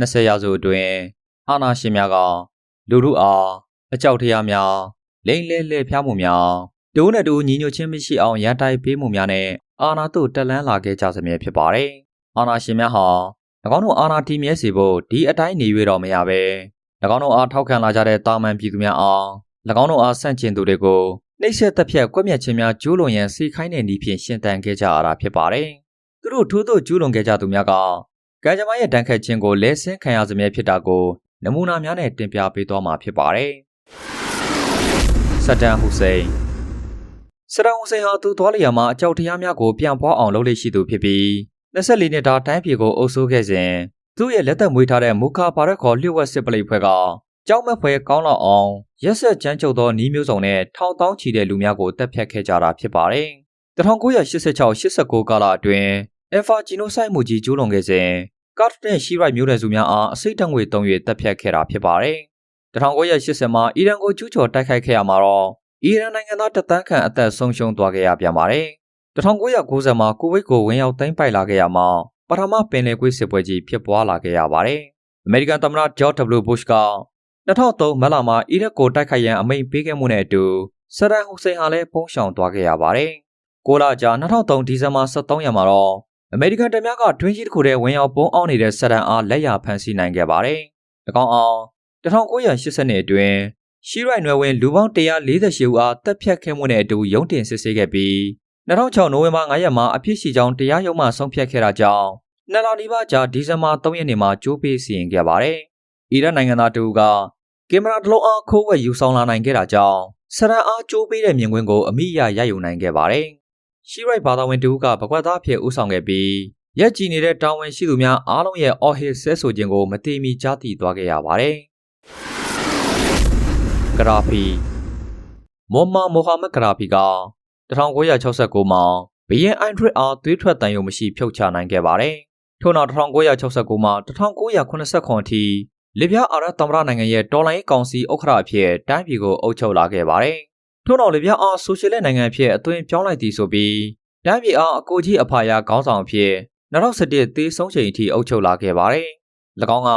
20ရာစုအတွင်းအာဏာရှင်များကလူထုအားအကြောက်တရားများလိမ့်လဲလဲဖျားမှုများဒိုးနဲ့ဒိုးညီညွတ်ခြင်းမရှိအောင်ရန်တိုက်ပေးမှုများနဲ့အာဏာသို့တက်လန်းလာခဲ့ကြစမြဲဖြစ်ပါတယ်။အာဏာရှင်များဟာ၎င်းတို့အာဏာတည်မြဲစေဖို့ဒီအတိုင်းနေရတော့မရပဲ၎င်းတို့အားထောက်ခံလာကြတဲ့တာမန်ပြည်သူများအား၎င်းတို့အားဆန့်ကျင်သူတွေကိုနှိပ်စက်တပ်ဖြတ်ကွက်မြက်ခြင်းများကျူးလွန်ရန်စီခိုင်းတဲ့နည်းဖြင့်ရှင်သန်ခဲ့ကြရတာဖြစ်ပါတယ်။သူတို့ထိုးသို့ကျူးလွန်ခဲ့ကြသူများက ကံကြမ္မာရဲ့တန်ခတ်ခြင်းကိုလဲဆင်းခံရစမြဲဖြစ်တာကိုနမူနာများနဲ့တင်ပြပေးသွားမှာဖြစ်ပါတယ်။ဆဒမ်ဟူစိန်ဆဒမ်ဟူစိန်ဟာသူသွားလျာမှာအကြောက်တရားများကိုပြန်ပွားအောင်လုပ်လေ့ရှိသူဖြစ်ပြီး24နှစ်တာတိုင်းပြည်ကိုအုပ်စိုးခဲ့စဉ်သူ့ရဲ့လက်သက်မွေးထားတဲ့မူခါပါရက်ခေါ်လျှို့ဝှက်စစ်ပလိတ်ဖွဲ့ကကြောက်မက်ဖွယ်ကောင်းလောက်အောင်ရက်ဆက်ကြမ်းကြုတ်သောနီးမျိုးစုံနဲ့ထောင်တောင်းချီတဲ့လူများကိုတပ်ဖြတ်ခဲ့ကြတာဖြစ်ပါတယ်။1986-89ကာလအတွင်းအဖာဂျီနိုဆိုက်မှုကြီးကျူးလွန်ခဲ့စဉ် ကာ့တ်နဲ့ရှီရိုက်မျိုးနွယ်စုများအားအစိတ်တငွေတုံး၍တပ်ဖြတ်ခဲ့တာဖြစ်ပါတယ်။1980မှာအီရန်ကိုကျူးကျော်တိုက်ခိုက်ခဲ့ရမှာတော့အီရန်နိုင်ငံသားတသန်းခန့်အသက်ဆုံးရှုံးသွားခဲ့ရပြန်ပါတယ်။1990မှာကူဝိတ်ကိုဝင်ရောက်သိမ်းပိုက်လာခဲ့ရမှာပထမပင်လယ်ကွေးစစ်ပွဲကြီးဖြစ်ပွားလာခဲ့ရပါတယ်။အမေရိကန်သမ္မတဂျော့် W. ဘုရှ်က2003မတ်လမှာအီရတ်ကိုတိုက်ခိုက်ရန်အမိန့်ပေးခဲ့မှုနဲ့အတူဆဒန်ဟူစိန်ဟာလည်းပုံရှောင်သွားခဲ့ရပါတယ်။ကိုလာကြာ2003ဒီဇင်ဘာ23ရက်မှာတော့ အမေရိကန်တပ်များကတွင်းကြီးတစ်ခုထဲဝင်ရောက်ပုံအောင်နေတဲ့ဆဒန်အားလက်ရဖမ်းဆီးနိုင်ခဲ့ပါတယ်။၎င်းအောင်1980နှစ်အတွင်းရှီရိုက်နွယ်ဝင်လူပေါင်း148ဦးအားတပ်ဖြတ်ခဲ့မှုနဲ့အတူရုံးတင်စစ်ဆေးခဲ့ပြီး2006နိုဝင်ဘာ9ရက်မှာအပြစ်ရှိကြောင်းတရားရုံးမှဆုံးဖြတ်ခဲ့တာကြောင့်နှစ်လနီးပါးကြာဒီဇင်ဘာ3ရက်နေ့မှာကြိုးပေးစီရင်ခဲ့ပါတယ်။အီရတ်နိုင်ငံသားတူကကင်မရာတစ်လုံးအားခိုးဝှက်ယူဆောင်လာနိုင်ခဲ့တာကြောင့်ဆရန်အားကြိုးပေးတဲ့မြင်ကွင်းကိုအမိအယရယူနိုင်ခဲ့ပါတယ်။ ရှီရိုက်ဘာသာဝင်တူကပကွက်သားဖြစ်ဦးဆောင်ခဲ့ပြီးရက်ကြည်နေတဲ့တာဝန်ရှိသူများအားလုံးရဲ့အော်ဟစ်ဆဲဆိုခြင်းကိုမတိမီကြားသိသွားခဲ့ရပါတယ်။ဂရာဖီမိုမာမိုဟာမက်ဂရာဖီက1969မှာဘီယန်အိုင်ဒရစ်အားသွေးထွက်တန်ရုံမရှိဖြုတ်ချနိုင်ခဲ့ပါတယ်။ထို့နောက်1969မှာ1989အထိလစ်ဗျာအာရသမ္မတနိုင်ငံရဲ့တော်လိုင်းကောင်စီဥက္ကဋ္ဌအဖြစ်တိုင်းပြည်ကိုအုပ်ချုပ်လာခဲ့ပါတယ်။ ထို့နောက်လစ်ဗျာအားဆိုရှယ်လက်နိုင်ငံအဖြစ်အသွင်ပြောင်းလိုက်သည်ဆိုပြီးတိုင်းပြည်အားအကိုကြီးအဖာယာခေါင်းဆောင်အဖြစ်2017သေဆုံးချိန်အထိအုပ်ချုပ်လာခဲ့ပါတယ်။၎င်းက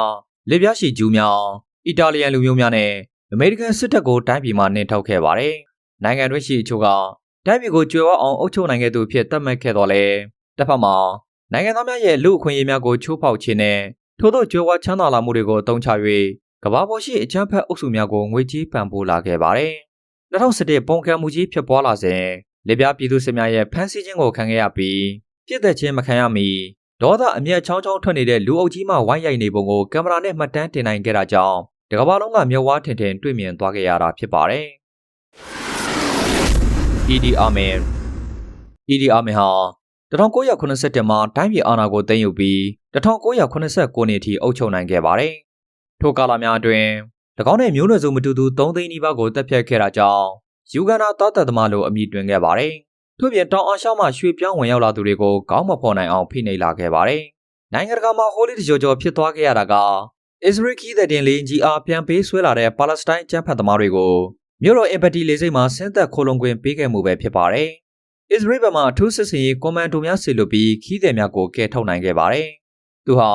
လစ်ဗျာရှိဂျူးများအီတာလီယန်လူမျိုးများနဲ့အမေရိကန်စစ်တပ်ကိုတိုင်းပြည်မှာနှင်ထုတ်ခဲ့ပါတယ်။နိုင်ငံတွင်းရှိအချို့ကတိုင်းပြည်ကိုကြွယ်ဝအောင်အုပ်ချုပ်နိုင်ခဲ့သူဖြစ်သတ်မှတ်ခဲ့တော်လဲတစ်ဖက်မှာနိုင်ငံသားများရဲ့လူအခွင့်အရေးများကိုချိုးဖောက်ခြင်းနဲ့ထို့သောကြွယ်ဝချမ်းသာလာမှုတွေကိုအသုံးချ၍ကမ္ဘာပေါ်ရှိအကြမ်းဖက်အုပ်စုများကိုငွေကြေးပံ့ပိုးလာခဲ့ပါတယ်။ 2017ပုံကံမှုကြီးဖြစ်ပွားလာစဉ်လေပြားပြည်သူစစ်များရဲ့ဖမ်းဆီးခြင်းကိုခံခဲ့ရပြီးပြစ်သက်ခြင်းမခံရမီဒေါသအမျက်ချောင်းချောင်းထွက်နေတဲ့လူအုပ်ကြီးမှဝိုင်းရိုက်နေပုံကိုကင်မရာနဲ့မှတ်တမ်းတင်နိုင်ခဲ့တာကြောင့်တကမ္ဘာလုံးကမျက်ဝါးထင်ထင်တွေ့မြင်သွားခဲ့ရတာဖြစ်ပါတယ်။ ED Amen ED Amen ဟာ1987မှာတိုင်းပြည်အာဏာကိုသိမ်းယူပြီး1989နှစ်အထိအုပ်ချုပ်နိုင်ခဲ့ပါတယ်။ထိုကာလများအတွင်း၎ င်းနဲ့မျိုးနွယ်စုမတူသူ3သိန်းနီးပါးကိုတပ်ဖြတ်ခဲ့တာကြောင့်ယူဂန်နာသားသက်သမားလိုအမည်တွင်ခဲ့ပါတယ်။ထို့ပြင်တောင်အာရှမှရွှေပြောင်းဝင်ရောက်လာသူတွေကိုကောင်းမဖော်နိုင်အောင်ဖိနှိပ်လာခဲ့ပါတယ်။နိုင်ငံတကာမှာဟိုလီတကြောကြောဖြစ်သွားခဲ့ရတာကအစ္စရေးခီးတဲ့တင်လေးကြီးအားပြန်ပေးဆွဲလာတဲ့ပါလက်စတိုင်းကျန်းဖတ်သမားတွေကိုမြို့တော်အင်ပတီလေးစိတ်မှာဆင်းသက်ခိုလုံခွင့်ပေးခဲ့မှုပဲဖြစ်ပါတယ်။အစ္စရေးဘက်မှအထူးစစ်စင်ရေးကွန်မန်ဒိုများဆီလွတ်ပြီးခီးသည်များကိုကယ်ထုတ်နိုင်ခဲ့ပါတယ်။သူဟာ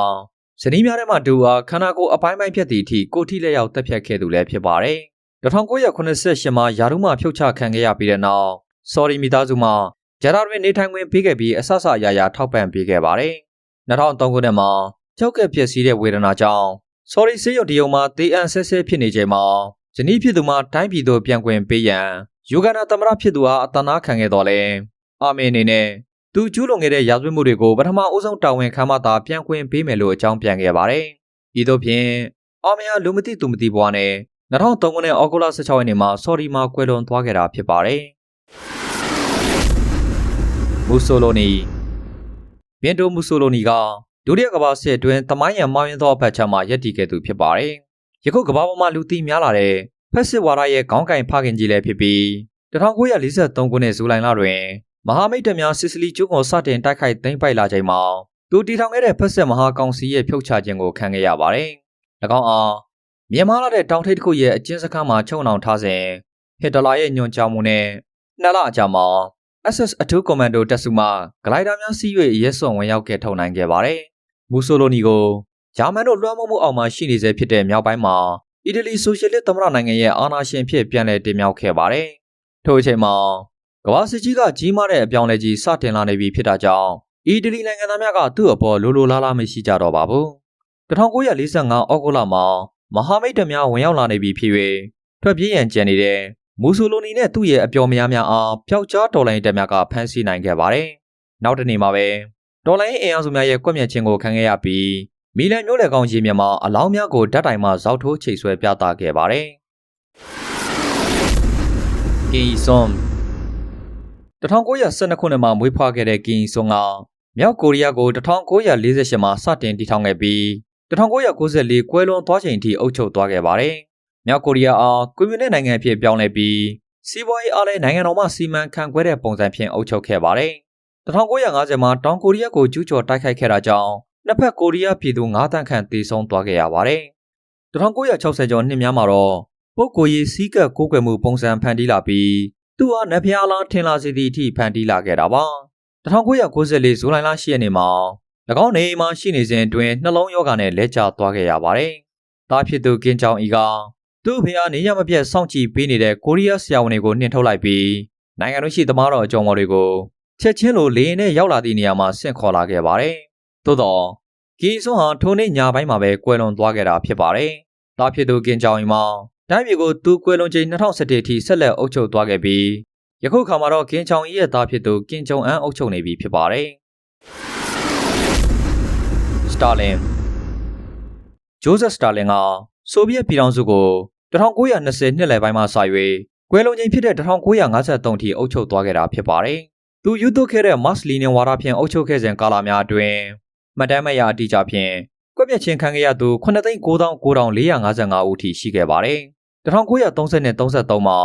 ဇနီးများထဲမှာတူအားခန္ဓာကိုယ်အပိုင်းပိုင်းဖြတ်သည့်အထိကိုထိလက်ရောက်တက်ဖြတ်ခဲ့သူလည်းဖြစ်ပါတယ်။1988မှာယာရုမှဖြုတ်ချခံခဲ့ရပြီးတဲ့နောက်ဆော်ရီမိသားစုမှဂျာရာတွင်နေထိုင်ခွင့်ပေးခဲ့ပြီးအဆဆအရာရာထောက်ပံ့ပေးခဲ့ပါတယ်။2003ခုနှစ်မှာကြောက်ကက်ပြည့်စည်တဲ့ဝေဒနာကြောင့်ဆော်ရီဆေးရုံတရုံမှာတေးအန်ဆဲဆဲဖြစ်နေချိန်မှာဇနီးဖြစ်သူမှတိုင်းပြည်သို့ပြန်ခွင့်ပေးရန်ယူဂန်နာသမ္မတဖြစ်သူအားအတနာခံခဲ့တော်လဲအာမင်အနေနဲ့ သူကျူးလွန်ခဲ့တဲ့ရာဇဝတ်မှုတွေကိုပထမအဦးဆုံးတာဝန်ခံမှသာပြန်ခွင့်ပေးမယ်လို့အကြောင်းပြန်ခဲ့ပါတယ်။ဤသို့ဖြင့်အာမင်ဟာလူမသိသူမသိဘွားနဲ့2003ခုနှစ်ဩဂုတ်လ16ရက်နေ့မှာဆော်ဒီမှာကွယ်လွန်သွားခဲ့တာဖြစ်ပါတယ်။မူဆိုလိုနီဘင်တိုမူဆိုလိုနီကဒုတိယကမ္ဘာစစ်အတွင်းတမိုင်းရန်မောင်းရင်သောအဖက်ချမ်းမှာယက်တည်ခဲ့သူဖြစ်ပါတယ်။ယခုကမ္ဘာပေါ်မှာလူသိများလာတဲ့ဖက်စစ်ဝါဒရဲ့ခေါင်းကင်ဖခင်ကြီးလည်းဖြစ်ပြီး1943ခုနှစ်ဇူလိုင်လတွင် မဟာမိတ်တပ်များစစ်စလီကျွန်းကိုစတင်တိုက်ခိုက်သိမ်းပိုက်လာချိန်မှာသူတီထောင်ခဲ့တဲ့ဖက်စစ်မဟာကောင်စီရဲ့ဖြုတ်ချခြင်းကိုခံခဲ့ရပါတယ်။၎င်းအားမြန်မာလာတဲ့တောင်ထိပ်တစ်ခုရဲ့အကျဉ်းစခန်းမှာချုံအောင်ထားစဉ်ဟစ်တလာရဲ့ညွှန်ကြားမှုနဲ့နှစ်လအကြာမှာ SS အထူးကွန်မန်ဒိုတပ်စုမှဂလိုက်ဒါများစီး၍ရဲစွန်ဝင်ရောက်ခဲ့ထုတ်နိုင်ခဲ့ပါတယ်။မူဆိုလိုနီကိုဂျာမန်တို့လွှမ်းမိုးမှုအောက်မှာရှိနေစေဖြစ်တဲ့မြောက်ပိုင်းမှာအီတလီဆိုရှယ်လစ်သမ္မတနိုင်ငံရဲ့အာဏာရှင်ဖြစ်ပြန်လည်တင်မြှောက်ခဲ့ပါတယ်။ထို့အချိန်မှာ ကမ္ဘာစစ်ကြီးကကြီးမားတဲ့အပြောင်းအလဲကြီးစတင်လာနေပြီဖြစ်တာကြောင့်အီတလီနိုင်ငံသားများကသူ့အပေါ်လိုလိုလားလားမရှိကြတော့ပါဘူး။1945ဩဂုတ်လမှာမဟာမိတ်တပ်များဝင်ရောက်လာနေပြီဖြစ်၍ထွက်ပြေးရန်ကြံနေတဲ့မူဆိုလိုနီနဲ့သူ့ရဲ့အပျော်မယားများအားပျောက်ကြားတော်လိုင်းတပ်များကဖမ်းဆီးနိုင်ခဲ့ပါတယ်။နောက်တစ်နေ့မှာပဲတော်လိုင်းအင်အားစုများရဲ့ကွက်မြက်ခြင်းကိုခံခဲ့ရပြီးမီလန်မြို့လေကောင်ကြီးမြန်မာအလောင်းများကိုဓာတ်တိုင်မှဇောက်ထိုးချိတ်ဆွဲပြသခဲ့ပါတယ်။ကီဆွန် 1912ခုနှစ်မှာမွေးဖွားခဲ့တဲ့ကင်ဆွန်ကမြောက်ကိုရီးယားကို1948မှာစတင်တည်ထောင်ခဲ့ပြီး1994ကွဲလွန်သွားချိန်ထိအုပ်ချုပ်သွားခဲ့ပါတယ်။မြောက်ကိုရီးယားအားကွန်မြူနစ်နိုင်ငံဖြစ်ပြောင်းလဲပြီးစီးပွားရေးအားလည်းနိုင်ငံတော်မှစီမံခန့်ခွဲတဲ့ပုံစံဖြင့်အုပ်ချုပ်ခဲ့ပါတယ်။1950မှာတောင်ကိုရီးယားကိုကျူးကျော်တိုက်ခိုက်ခဲ့တာကြောင့်နှစ်ဖက်ကိုရီးယားပြည်သူ9တန်းခန့်တေဆုံးသွားခဲ့ရပါတယ်။1960ကျော်နှစ်များမှာတော့ပုဂ္ဂိုလ်ရေးစည်းကပ်ကိုးကွယ်မှုပုံစံဖန်တီးလာပြီး သူဟာနဖျားလားထင်လာစေသည့်အထိဖန်တီးလာခဲ့တာပါ။1994ဇူလိုင်လ10ရက်နေ့မှာ၎င်းနေအိမ်မှာရှိနေစဉ်အတွင်းနှလုံးရောဂါနဲ့လက်ကျသွားခဲ့ရပါတယ်။တားဖြစ်သူကင်းချောင်ဤကသူ့ဖေအားနေရမပြတ်စောင့်ကြည့်ပေးနေတဲ့ကိုရီးယားဆရာဝန်တွေကိုနှင်ထုတ်လိုက်ပြီးနိုင်ငံတော်ရှိသမားတော်အကြုံပေါ်တွေကိုချက်ချင်းလိုလေရင်နဲ့ရောက်လာသည့်နေရာမှာဆင့်ခေါ်လာခဲ့ပါတယ်။သို့တော့ကီဆွန်ဟာထိုနေ့ညပိုင်းမှာပဲကွယ်လွန်သွားခဲ့တာဖြစ်ပါတယ်။တားဖြစ်သူကင်းချောင်ဤမှာ တိုင်းပြည်ကိုသူကွယ်လွန်ချိန်2017အထိဆက်လက်အုပ်ချုပ်သွားခဲ့ပြီးယခုခါမှာတော့ကင်းချောင်ဤရဲ့သားဖြစ်သူကင်းချုံအန်းအုပ်ချုပ်နေပြီဖြစ်ပါတယ်။စတာလင်ဂျိုးဇက်စတာလင်ကဆိုဗီယက်ပြည်ထောင်စုကို1920နှစ်လယ်ပိုင်းမှာစ၍ကွယ်လွန်ချိန်ဖြစ်တဲ့1953ထိအုပ်ချုပ်သွားခဲ့တာဖြစ်ပါတယ်။သူယူသွခဲ့တဲ့မတ်စလီနင်ဝါဒဖြင့်အုပ်ချုပ်ခဲ့စဉ်ကာလများအတွင်းမှတ်တမ်းမရအတိအကျဖြင့် ကွက်ပြက်ချင်းခံခဲ့ရသူ9,9455ဦးထိရှိခဲ့ပါတယ်။1930နဲ့33မှာ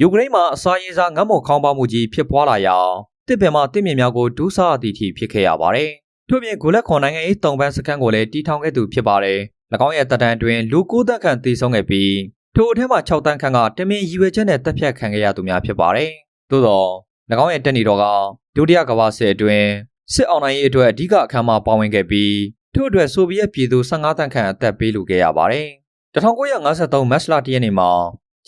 ယူကရိန်းမှာအစာရေးစားငတ်မွန်ခေါင်းပေါက်မှုကြီးဖြစ်ပွားလာရာတစ်ပင်မှာတစ်မြင်များကိုဒူးဆအသည့်ထိဖြစ်ခဲ့ရပါတယ်။ထို့ပြင်ဂိုလက်ခွန်နိုင်ငံရေးတုံပန်းစခန်းကိုလည်းတီထောင်ခဲ့သူဖြစ်ပါတယ်။၎င်းရဲ့တပ်တန်းအတွင်းလူ9တန်းခန့်သေဆုံးခဲ့ပြီးထိုအထက်မှာ6တန်းခန့်ကတမင်ရည်ရွယ်ချက်နဲ့တပ်ဖြတ်ခံခဲ့ရသူများဖြစ်ပါတယ်။သို့တော့၎င်းရဲ့တက်နေတော်ကဒုတိယကမ္ဘာစစ်အတွင်းစစ်အောင်နိုင်ရေးအတွက်အဓိကအခမ်းအနားပါဝင်ခဲ့ပြီး ထို့အတွက်ဆိုဗီယက်ပြည်သူ15တန်းခန့်အသက်ပေးလူခဲ့ရပါတယ်။1953မတ်လ1ရက်နေ့မှာ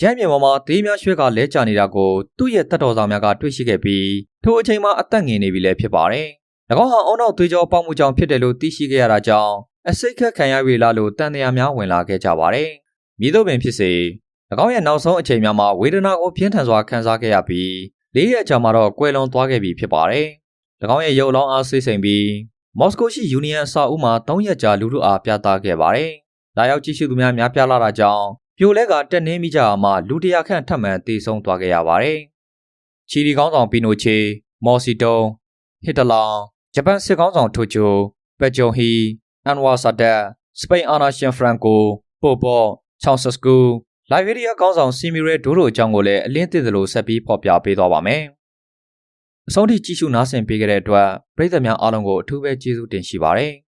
ရမ်းမြေပေါ်မှာသေးများရွှဲကလဲကျနေတာကိုသူ့ရဲ့တပ်တော်ဆောင်များကတွေ့ရှိခဲ့ပြီးထိုအချိန်မှာအသက်ငယ်နေပြီလည်းဖြစ်ပါတယ်။၎င်းဟာအုံနောက်သွေးကြောပေါက်မှုကြောင့်ဖြစ်တယ်လို့သိရှိခဲ့ရတာကြောင့်အစိတ်ခတ်ခံရပြီလားလို့တန်တရားများဝင်လာခဲ့ကြပါတယ်။မြည်တော့ပင်ဖြစ်စေ၎င်းရဲ့နောက်ဆုံးအချိန်များမှာဝေဒနာကိုပြင်းထန်စွာခံစားခဲ့ရပြီးလေးရက်ကြာမှာတော့ကွယ်လွန်သွားခဲ့ပြီဖြစ်ပါတယ်။၎င်းရဲ့ရုပ်လောင်းအားဆိတ်ဆိမ်ပြီး မော်စကိုရှိယူနီယံအဆောက်အဦမှာ၃ရက်ကြာလူထုအားပြသခဲ့ပါတယ်။လာရောက်ကြည့်ရှုသူများများပြားလာတာကြောင့်ပြိုလဲကတက်နှင်းမိကြအောင်မှလူတရာခန့်ထပ်မံတေဆုံးသွားခဲ့ရပါတယ်။ချီလီကောင်းဆောင်ပီနိုချေ၊မော်စီတုံဟစ်တလာဂျပန်စစ်ကောင်းဆောင်ထိုချိုပက်ဂျုံဟီအန်ဝါဆာဒက်စပိန်အာနာရှင်ဖရန်ကိုပိုပေါ်ချောင်ဆစ်ကူလိုက်ဗီးရီးယားကောင်းဆောင်စီမီရဲဒိုးတို့အကြောင်းကိုလည်းအလင်းသိသလိုဆက်ပြီးဖော်ပြပေးသွားပါမယ်။ အဆုံးထိကြည့်ရှုနားဆင်ပေးခဲ့တဲ့အတွက်ပရိသတ်များအားလုံးကိုအထူးပဲကျေးဇူးတင်ရှိပါတယ်။